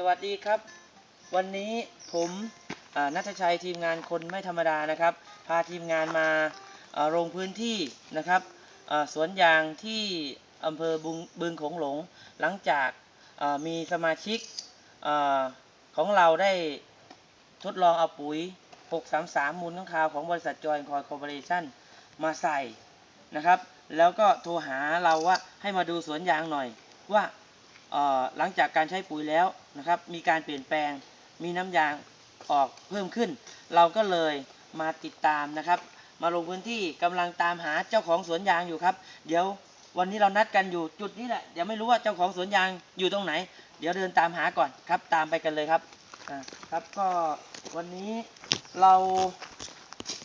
สวัสดีครับ วันนี้ผมนัทชัยทีมงานคนไม่ธรรมดานะครับ พาทีมงานมาลงพื้นที่นะครับสวนยางที่อำเภอบึงบึงโขงหลง หลังจากมีสมาชิกอของเราได้ทดลองเอาปุ๋ย 633 มูลข้างคาวของบริษัทจอยคอยคอร์ปอเรชั่นมาใส่นะครับ แล้วก็โทรหาเราว่าให้มาดูสวนยางหน่อยว่า หลังจากการใช้ปุ๋ยแล้วนะครับมีการเปลี่ยนแปลงมีน้ำยางออกเพิ่มขึ้น เราก็เลยมาติดตามนะครับ มาลงพื้นที่กำลังตามหาเจ้าของสวนยางอยู่ครับ เดี๋ยววันนี้เรานัดกันอยู่จุดนี้แหละเดี๋ยวไม่รู้ว่าเจ้าของสวนยางอยู่ตรงไหน เดี๋ยวเดินตามหาก่อนครับ ตามไปกันเลยครับครับก็วันนี้เรา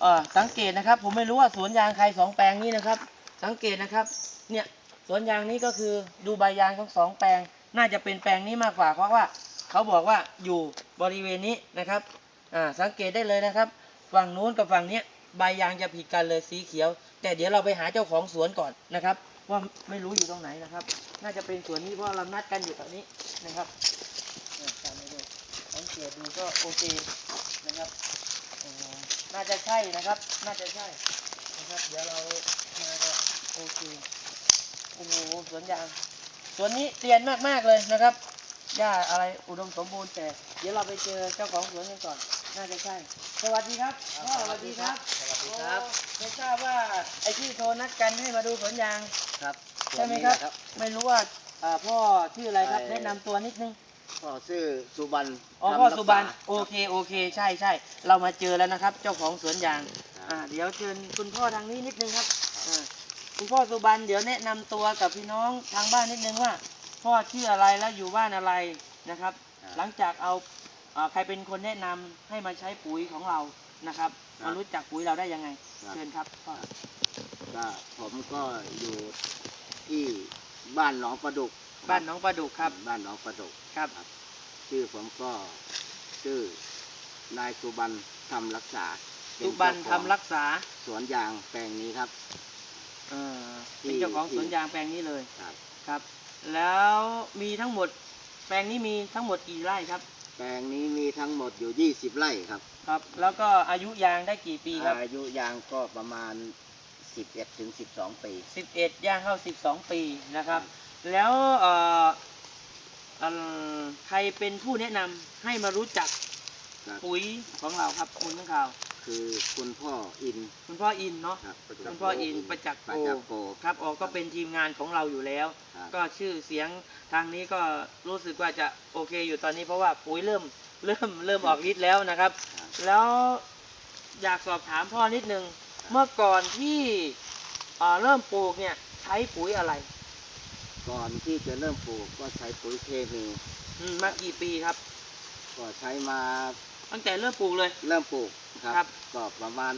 เออสังเกตนะครับ ผมไม่รู้ว่าสวนยางใครสองแปลงนี้นะครับ สังเกตนะครับเนี่ย สวนยางนี้ก็คือดูใบยางทั้งสองแปลง น่าจะเป็นแปลงนี้มากกว่าเพราะว่าเขาบอกว่าอยู่บริเวณนี้นะครับอ่าสังเกตได้เลยนะครับ ฝั่งนู้นกับฝั่งนี้ใบยางจะผิดกันเลยสีเขียว แต่เดี๋ยวเราไปหาเจ้าของสวนก่อนนะครับ ว่าไม่รู้อยู่ตรงไหนนะครับ น่าจะเป็นสวนนี้เพราะเรานัดกันอยู่แถวนี้นะครับอ่าตามไปดูสังเกตดูก็โอเคนะครับน่าจะใช่นะครับ น่าจะใช่นะครับ เดี๋ยวเรามาก็โอเค โอ้โหสวนยางสวนนี้เตียนมากๆเลยนะครับหญ้าอะไรอุดมสมบูรณ์แต่เดี๋ยวเราไปเจอเจ้าของสวนกันก่อน น่าจะใช่ สวัสดีครับพ่อสวัสดีครับสวัสดีครับโอ้ไม่ทราบว่าไอ้ที่โทรนัดกันให้มาดูสวนยางครับใช่ไหมครับ ไม่รู้ว่าอ่าพ่อชื่ออะไรครับแนะนำตัวนิดนึงพ่อชื่อสุบรรณอ๋อคำพ่อรักษาสุบรรณโอเคโอเคใช่ใช่เรามาเจอแล้วนะครับ เจ้าของสวนยางอ่าเดี๋ยวเชิญคุณพ่อทางนี้นิดนึงครับอ่า คุณพ่อสุบรรณเดี๋ยวแนะนำตัวกับพี่น้องทางบ้านนิดนึงว่า พ่อชื่ออะไรแล้วอยู่บ้านอะไรนะครับ หลังจากเอาอ่าใครเป็นคนแนะนำให้มาใช้ปุ๋ยของเรานะครับมารู้จักปุ๋ยเราได้ยังไงครับเชิญครับพ่อก็ผมก็อยู่ที่บ้านหนองประดุก บ้านน้องประดุกครับ บ้านหนองประดุกครับ ชื่อผมก็ชื่อนายสุบรรณทำรักษาเป็นสุบรรณเจ้าของทำรักษาสวนยางแปลงนี้ครับ เอ่อเป็นเจ้าของสวนยางแปลงนี้เลยครับ ครับ แล้วมีทั้งหมด แปลงนี้มีทั้งหมดกี่ไร่ครับ แปลงนี้มีทั้งหมดอยู่ 20 ไร่ครับ ครับ แล้วก็อายุยางได้กี่ปีครับ อายุยางก็ประมาณ 11ถึง12 ปี 11 ย่างเข้า 12 ปีนะครับ แล้วเอ่อเอิ่มใครเป็นผู้แนะนำให้มารู้จักครับ ปุ๋ยของเราครับคุณข้างข่าว คือคุณพ่ออินคุณพ่ออินเนาะครับคุณพ่ออินประจักษ์ประโกจักษ์โก ครับออกก็เป็นทีมงานของเราอยู่แล้ว ครับ ก็ชื่อเสียงทางนี้ก็รู้สึกว่าจะโอเคอยู่ตอนนี้เพราะว่าปุ๋ยเริ่มเริ่มเริ่มออกฤทธิ์แล้วนะครับ ครับ แล้วอยากสอบถามพ่อนิดนึง เมื่อก่อนที่เอ่อเริ่มปลูกเนี่ยใช้ปุ๋ยอะไรก่อนที่จะเริ่มปลูกก็ใช้ปุ๋ยเคมี อืมมากี่ปีครับ ก็ใช้มา ตั้งแต่เริ่มปลูกเลย เริ่มปลูกคครัรับ บก็ประมาณ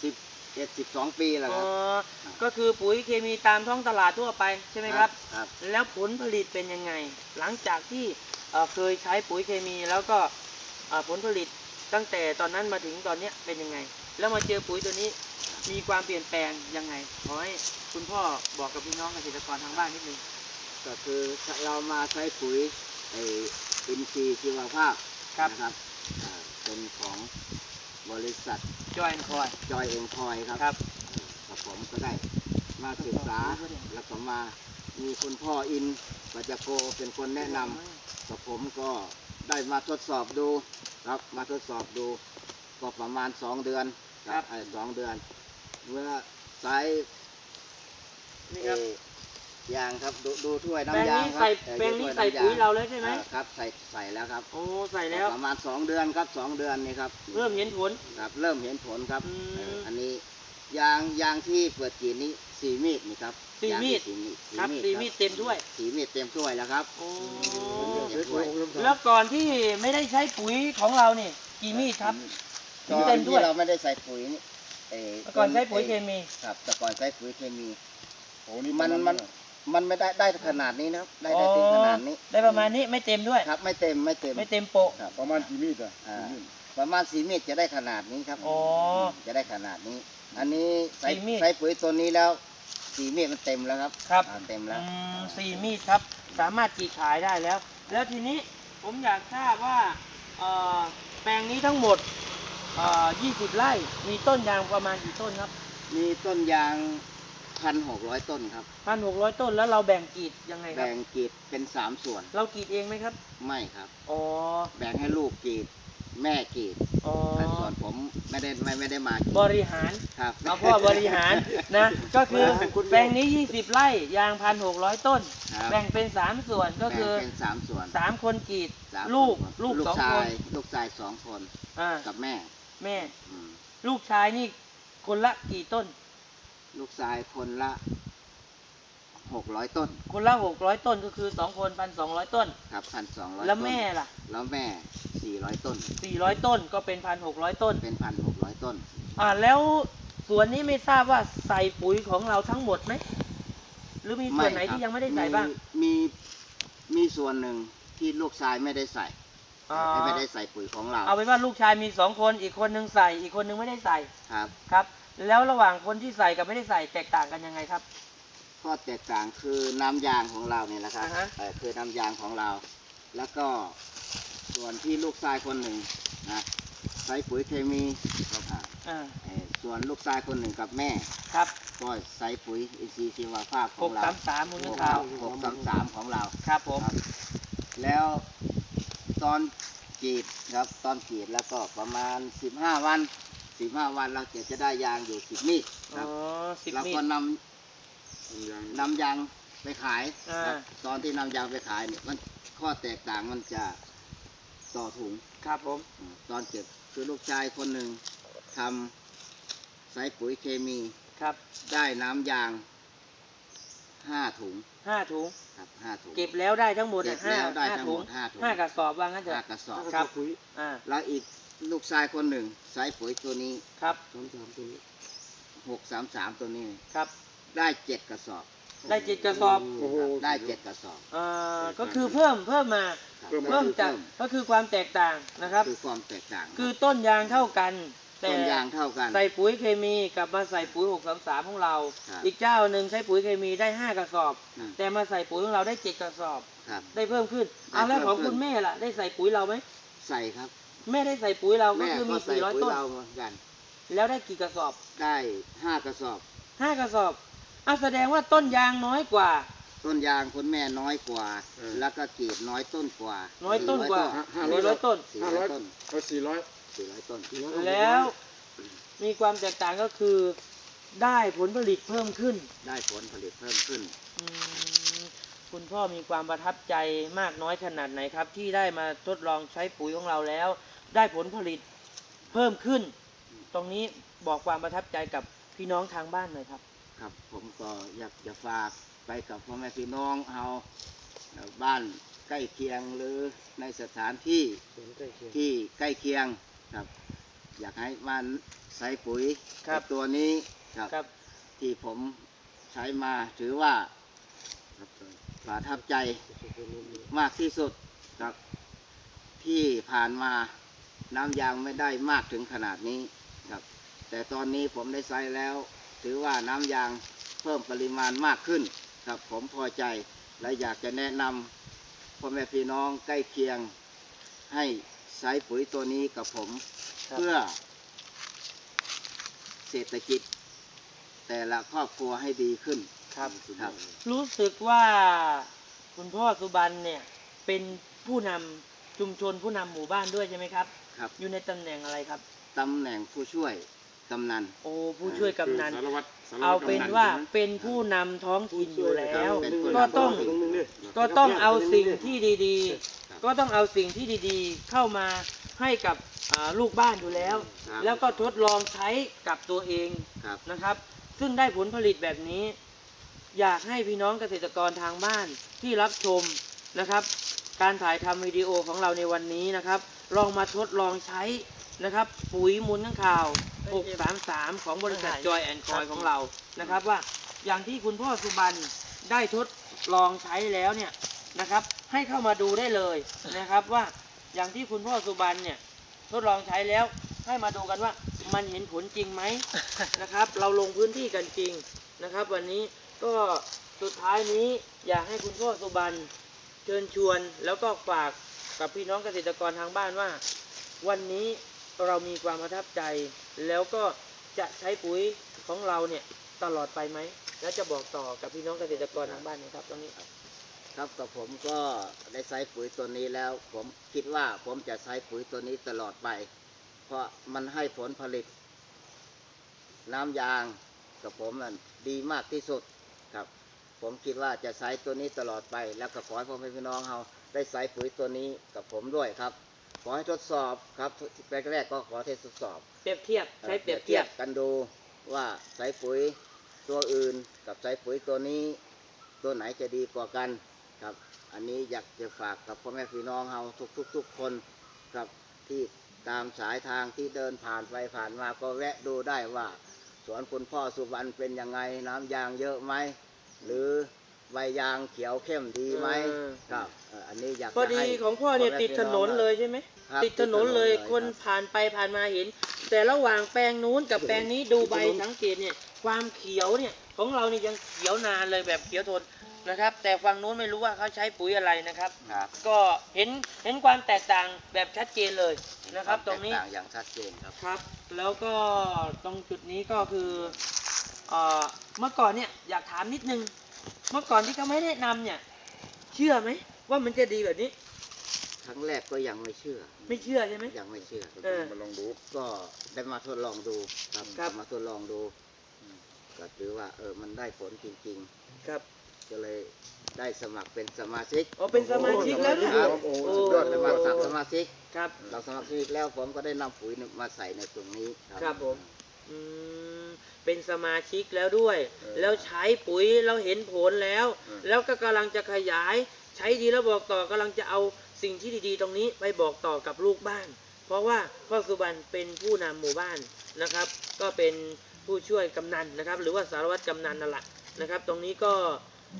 10 1 12ปีแล้วอ๋คอรับก็คือปุ๋ยเคมีตามท้องตลาดทั่วไปใช่ไหมครับ ครับ แล้วผลผลิตเป็นยังไง หลังจากที่เอ่อเคยใช้ปุ๋ยเคมีแล้วก็เอ่อผลผลิตตั้งแต่ตอนนั้นมาถึงตอนเนี้ยเป็นยังไง แล้วมาเจอปุ๋ยตัวนี้มีความเปลี่ยนแปลงยังไงขอให้คุณพ่อบอกกับพี่น้องเกษตรกรทางบ้านนิดนึงก็คือเรามาใช้ปุ๋ยไออินทรีย์ชีวภาพครับนะครับ อ่าเป็นของบริษัทจอยคอย จอยเองคอยครับครับกับผมก็ได้มาศึกษาแล้วก็มามีคุณพ่ออินปัจจโกเป็นคนแนะนำกับผมก็ได้มาทดสอบดูครับมาทดสอบดูก็ประมาณสองเดือนครับไอ้สองเดือน เมื่อใส่นี่ครับเอ่อ ยางครับดูดูถ้วยแปลงน้ำยางนี้ครัใส่เอ่อแปลงดูนี้ถ้วใส่ำยงปุ๋ยเราแล้วใช่ไหมอ่าครับ ใส่ใส่แล้วครับ โอ้ใส่แล้ว ประมาณสองเดือนครับสองเดือนนี่ครับเริ่มเห็นผล ครับ เริ่มเห็นผลครับอืมเอ่ออันนี้ยางยางที่เปิดกีนนี้สีมีดนี่ครับสี่ยางมีดที่สีมีดครับสี่มีดเต็มถ้วย สีมีดเต็มถ้วยแล้วครับโอ้เต็มถ้วยแล้วก่อนที่ไม่ได้ใช้ปุ๋ยของเราเนี่ยกี่มีดครับ ตอนเต็มถ้ที่วย เราไม่ได้ใส่ปุ๋ยนี่เอ่อเมื่อก่อนใช้ปุ๋ยเคมี ครับ แต่ก่อนใช้ปุ๋ยเคมี โอ้นี่มันประาณมัน มันไม่ได้ได้ขนาดนี้นะครับ ได้ได้ถึงขนาดนี้ได้ประมาณนี้ไม่เต็มด้วย ครับ ไม่เต็มไม่เต็มไม่เต็มโปะครับประมาณกี่มีดอะอ่ากี่มีดประมาณสีมีดจะได้ขนาดนี้ครับอ๋อจะได้ขนาดนี้ อันนี้ใส่สี่มีดใส่ปุ๋ยตัวนี้แล้วสีมีดมันเต็มแล้วครับครับอ่าเต็มแล้วอืมสี่มีดครับ สามารถกรีดขายได้แล้ว แล้วทีนี้ผมอยากทราบว่าเอ่อแปลงนี้ทั้งหมดเอ่อ20 ไร่ มีต้นยางประมาณกี่ต้นครับ มีต้นยาง พันหกร้อยต้นครับ พันหกร้อยต้นแล้วเราแบ่งกรีดยังไงครับ แบ่งกรีดเป็นสามส่วน เรากรีดเองไหมครับ ไม่ครับ อ๋อ แบ่งให้ลูกกรีด แม่กรีดอ๋อ แต่ส่วนผมไม่ได้ไม่ไม่ได้มากรีดบริหารครับ เอาพ่อบริหารนะ ก็คือแปลงนี้ 20 ไร่ยางพันหกร้อยต้น ครับแบ่งเป็น 3 ส่วนก็คือ แบ่งเป็นสามส่วน3 คนกรีด สามลูกส่วนลูกสองชาคนยลูกชายสองคนอ่ากับแม่แม่ อืมลูกชายนี่คนละกี่ต้น ลูกชายคนละหกร้อยต้น คนละหกร้อยต้นก็คือสองคนพันสองร้อยต้น ครับพันสองร้อยแล้วแม่ล่ะ แล้วแม่สี่ร้อยต้นสี่ร้อยต้นก็เป็นพันหกร้อยต้น เป็นพันหกร้อยต้น อ่าแล้วสวนนี้ไม่ทราบว่าใส่ปุ๋ยของเราทั้งหมดไหม หรือมีส่วนไหนครับที่ยังไม่ได้ใส่บ้างมีมีมีส่วนหนึ่งที่ลูกชายไม่ได้ใส่อ๋อไม่ได้ใส่ปุ๋ยของเรา เอาเป็นว่าลูกชายมีสองคน อีกคนนึงใส่ อีกคนนึงไม่ได้ใส่ ครับ ครับ แล้วระหว่างคนที่ใส่กับไม่ได้ใส่แตกต่างกันยังไงครับ ข้อแตกต่างคือน้ำยางของเราเนี่ยนะครับอ่าฮะ เอ่อคือน้ำยางของเรา แล้วก็ส่วนที่ลูกชายคนหนึ่งนะใช้ปุ๋ยเคมีอ่าอ่าเอ่อส่วนลูกชายคนหนึ่งกับแม่ ครับก็ใช้ปุ๋ยอินทรีย์ชีวภาพขหองกเราสามสามคุณหนักกข่าวหกสามสามของเรา ครับผม ครับแล้วตอนกรีดครับตอนกรีดแล้วก็ประมาณ 15 วัน 15วันเราจะจะได้ยางอยู่10มีดคอ๋รัอบสิบแล้วมีก็ดนำนำยางไปขายอ่าครับตอนที่นำยางไปขายเนี่ยมันข้อแตกต่างมันจะต่อถุง ครับผมอืมตอนเก็บคือลูกชายคนหนึ่งทำใส่ปุ๋ยเคมีครับได้น้ำยางห้าถุงห้าถุง ครับห้าถุง เก็บแล้วได้ทั้งหมดเก็อะบห้าแล้วได้ห้าทั้งถุหมงดห้าถุง ห้ากระสอบว่างั้นเถห้าอะ กระสอบครับ อ่า แล้วอีก ลูกชายคนหนึ่งใส่ปุ๋ยตัวนี้ครับหกสามสามตัวนี้ ครับ ได้เจ็ดกระสอบ ได้เจ็ดกระสอบครับได้เจ็ดกระสอบอ่าก็คือเพิ่มเพิ่มมาครับ เพิ่มจากก็คือความแตกต่างนะครับ คือความแตกต่างคือต้นยางเท่ากัน แต่ต้นยางเท่ากัน ใส่ปุ๋ยเคมีกลับมาใส่ปุ๋ยหกสามสามของเรา ครับ อีกเจ้าหนึ่งใช้ปุ๋ยเคมีได้ห้ากระสอบอืมแต่มาใส่ปุ๋ยของเราได้เจ็ดกระสอบ ครับ ได้เพิ่มขึ้นได้อ่าแล้วของเพิ่มขึ้นคุณแม่ล่ะ ได้ใส่ปุ๋ยเราไหมใส่ครับ แม่ได้ใส่ปุ๋ยเราก็แม่คือก็มีใส่สี่ร้อยปุ๋ยต้น เราเหมือนกัน แล้วได้กี่กระสอบได้ห้ากระสอบ ห้ากระสอบอะแสดงว่าต้นยางน้อยกว่า ต้นยางคุณแม่น้อยกว่า เออ แล้วก็กรีดน้อยต้นกว่าน้อยต้นกว่าห้าสี่ร้อยต้น สี่ห้าร้ร้ออยยต้นเอาสี่ร้อยสี่ร้อยต้นแล้วมีความแตกต่างก็คือ ได้ผลผลิตเพิ่มขึ้นได้ผลผลิตเพิ่มขึ้น อืมคุณพ่อมีความประทับใจมากน้อยขนาดไหนครับ ที่ได้มาทดลองใช้ปุ๋ยของเราแล้ว ได้ผลผลิตเพิ่มขึ้น ตรงนี้บอกความประทับใจกับพี่น้องทางบ้านหน่อยครับ ครับผมก็อยากจะฝากไปกับพ่อแม่พี่น้องเอาเอ่อบ้านใกล้เคียงหรือในสถานที่ที่ใกล้เคียงครับ อยากให้มันใส่ปุ๋ยครับตัวนี้ครับครับที่ผมใช้มาถือว่าประทับใจมากที่สุดครับที่ผ่านมา น้ำยางไม่ได้มากถึงขนาดนี้ครับ แต่ตอนนี้ผมได้ใช้แล้ว ถือว่าน้ำยางเพิ่มปริมาณมากขึ้นครับ ผมพอใจและอยากจะแนะนำพ่อแม่พี่น้องใกล้เคียงให้ใช้ปุ๋ยตัวนี้กับผมครับเพื่อ เศรษฐกิจ แต่ละครอบครัวให้ดีขึ้นครับ ครับ รู้สึกว่าคุณพ่อสุบันเนี่ยเป็นผู้นำ ชุมชนผู้นำหมู่บ้านด้วยใช่ไหมครับ ครับ อยู่ในตำแหน่งอะไรครับ ตำแหน่งผู้ช่วยกำนัน โอ้ผู้ช่วยกำนันสารวัตรสรวัตรเอาเป็นว่าำใช่ไหมเป็นผู้นำท้องถิ่นอยู่แล้ว เป็นผู้ก็นำต้องท้องถิ่น ก็ต้องเอาสิ่งที่ดีครับๆก็ต้องเอาสิ่งที่ดีๆ เข้ามาให้กับอ่าลูกบ้านอยู่แล้ว ครับ แล้วก็ทดลองใช้กับตัวเองครับ นะครับ ซึ่งได้ผลผลิตแบบนี้ อยากให้พี่น้องเกษตรกรทางบ้านที่รับชมนะครับ การถ่ายทำวิดีโอของเราในวันนี้นะครับ ลองมาทดลองใช้นะครับปุ๋ยมูลข้างข่าว 633 ของบริษัทจอยแอนคอยของเรานะครับว่าอย่างที่คุณพ่อสุบันได้ทดลองใช้แล้วเนี่ยนะครับ ให้เข้ามาดูได้เลยนะครับว่าอย่างที่คุณพ่อสุบันเนี่ยทดลองใช้แล้วให้มาดูกันว่ามันเห็นผลจริงไหมนะครับ เราลงพื้นที่กันจริงนะครับ วันนี้ก็สุดท้ายนี้อยากให้คุณพ่อสุบัน เชิญชวนแล้วก็ฝากกับพี่น้องเกษตรกรทางบ้านว่า วันนี้เรามีความประทับใจ แล้วก็จะใช้ปุ๋ยของเราเนี่ยตลอดไปไหม แล้วจะบอกต่อกับพี่น้องเกษตรกรทางบ้านนะครับตรงนี้ครับกับผมก็ได้ใช้ปุ๋ยตัวนี้แล้ว ผมคิดว่าผมจะใช้ปุ๋ยตัวนี้ตลอดไป เพราะมันให้ผลผลิต น้ำยางกับผมมันดีมากที่สุดครับ ผมคิดว่าจะใช้ตัวนี้ตลอดไป แล้วก็ขอให้พ่อแม่พี่น้องเราได้ใช้ปุ๋ยตัวนี้กับผมด้วยครับ ขอให้ทดสอบครับแรกๆก็ขอให้ทดสอบ เปรียบเทียบใช้เปรียบเทียบกันดูว่าใช้ปุ๋ยตัวอื่น กับใช้ปุ๋ยตัวนี้ ตัวไหนจะดีกว่ากันครับ อันนี้อยากจะฝากกับพ่อแม่พี่น้องเราทุกทุกทุกคนครับที่ตามสายทางที่เดินผ่านไปผ่านมาก็แวะดูได้ว่า สวนคุณพ่อสุวรรณเป็นยังไงน้ำยางเยอะไหม หรือใบยางเขียวเข้มดีไหมเออ ครับเอ่ออันนี้อยากพอจะดีให้ของพ่อเนี่ยพ่แม่ติดพี่ถนนองเลยใช่ไหมครับติดถนนเลยติดถนนเลยคนครับ ผ่านไปผ่านมาเห็น แต่ระหว่างแปลงนู้นกับแปลงนี้ดูใบสังเกตเนี่ยความเขียวเนี่ยของเราเนี่ยยังเขียวนานเลยแบบเขียวทนนะครับ แต่ฝั่งนู้นไม่รู้ว่าเขาใช้ปุ๋ยอะไรนะครับ ครับ ก็เห็นเห็นความแตกต่างแบบชัดเจนเลยนะครับ ตรงนี้แตกต่างอย่างชัดเจนครับ ครับแล้วก็ตรงจุดนี้ก็คือเอ่อเมื่อก่อนเนี่ย อยากถามนิดนึง เมื่อก่อนที่เขาไม่แนะนำเนี่ย เชื่อไหมว่ามันจะดีแบบนี้ ครั้งแรกก็ยังไม่เชื่อ ไม่เชื่อใช่ไหม ยังไม่เชื่อ เออ มาลองดู ก็ได้มาทดลองดูครับครับ มาทดลองดูอืมก็ถือว่าเออมันได้ผลจริง ครับ ๆ ก็เลยได้สมัครเป็นสมาชิกอ๋อเป็นสมาชิกแล้วด้วยครับโอ้โหสุดยอดเลยมาสมัครสมาชิก ครับ เราสมัครสมาชิกแล้วผมก็ได้นำปุ๋ยมาใส่ในตรงนี้ครับผม อืม เป็นสมาชิกแล้วด้วยเออแล้วใช้ปุ๋ยเราเห็นผลแล้วเออแล้วก็กำลังจะขยาย ใช้ดีแล้วบอกต่อกำลังจะเอาสิ่งที่ดีๆ ตรงนี้ไปบอกต่อกับลูกบ้าน เพราะว่าพ่อสุบันเป็นผู้นำหมู่บ้านนะครับ ก็เป็นผู้ช่วยกำนันนะครับ หรือว่าสารวัตรกำนันนั่นแหละนะครับ ตรงนี้ก็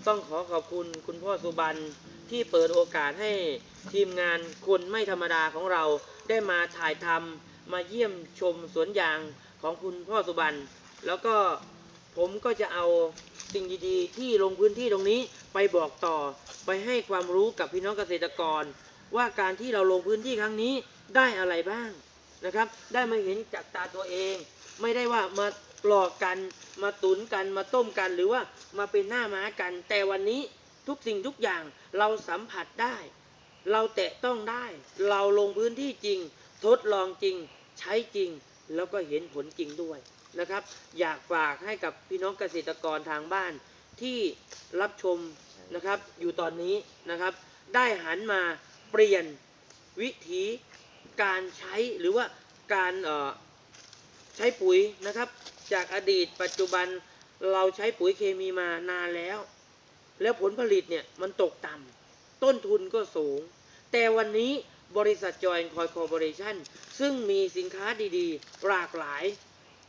ต้องขอขอบคุณคุณพ่อสุบันที่เปิดโอกาสให้ทีมงานคนไม่ธรรมดาของเราได้มาถ่ายทำมาเยี่ยมชมสวนยางของคุณพ่อสุบัน แล้วก็ผมก็จะเอาสิ่งดีๆ ที่ลงพื้นที่ตรงนี้ไปบอกต่อไปให้ความรู้กับพี่น้องเกษตรกร ว่าการที่เราลงพื้นที่ครั้งนี้ได้อะไรบ้างนะครับ ได้มาเห็นจากตาตัวเอง ไม่ได้ว่ามาหลอกกันมาตุนกันมาต้มกัน หรือว่ามาเป็นหน้าม้ากัน แต่วันนี้ทุกสิ่งทุกอย่างเราสัมผัสได้ เราแตะต้องได้ เราลงพื้นที่จริง ทดลองจริง ใช้จริง แล้วก็เห็นผลจริงด้วย นะครับ อยากฝากให้กับพี่น้องเกษตรกรทางบ้านที่รับชมนะครับ อยู่ตอนนี้นะครับ ได้หันมาเปลี่ยนวิธีการใช้หรือว่าการเอ่อใช้ปุ๋ยนะครับ จากอดีตปัจจุบันเราใช้ปุ๋ยเคมีมานานแล้ว แล้วผลผลิตเนี่ยมันตกต่ำต้นทุนก็สูง แต่วันนี้บริษัทจอยคอยคอร์ปอเรชั่นซึ่งมีสินค้าดีๆ หลากหลาย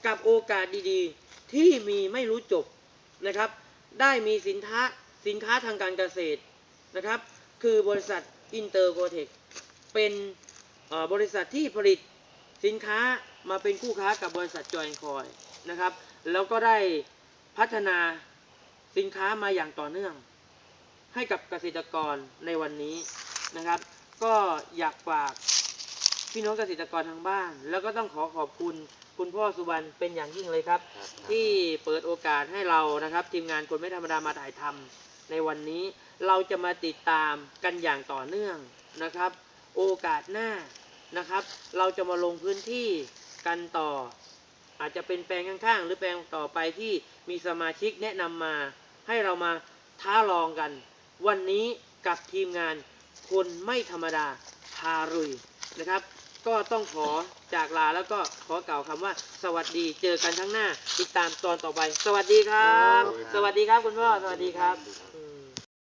กับโอกาสดีๆ ที่มีไม่รู้จบนะครับ ได้มีสินค้าสินค้าทางการเกษตรนะครับ คือบริษัทอินเตอร์โกเทคเป็นบริษัทที่ผลิตสินค้ามาเป็นคู่ค้ากับบริษัทจอยคอยนะครับ แล้วก็ได้พัฒนาสินค้ามาอย่างต่อเนื่อง ให้กับเกษตรกรในวันนี้นะครับ ก็อยากฝากพี่น้องเกษตรกรทางบ้าน แล้วก็ต้องขอขอบคุณ คุณพ่อสุวรรณเป็นอย่างยิ่งเลยครับ ที่เปิดโอกาสให้เรานะครับ ทีมงานคนไม่ธรรมดามาถ่ายทำในวันนี้เราจะมาติดตามกันอย่างต่อเนื่องนะครับ โอกาสหน้านะครับ เราจะมาลงพื้นที่กันต่อ อาจจะเป็นแปลงข้างๆ หรือแปลงต่อไปที่มีสมาชิกแนะนำมา ให้เรามาท้าลองกัน วันนี้กับทีมงานคนไม่ธรรมดาพารุยนะครับ ก็ต้องขอจากลาแล้วก็ขอกล่าวคำว่า สวัสดีเจอกันทั้งหน้า ติดตามตอนต่อไป สวัสดีครับ สวัสดีครับคุณพ่อสวัสดีครับอืม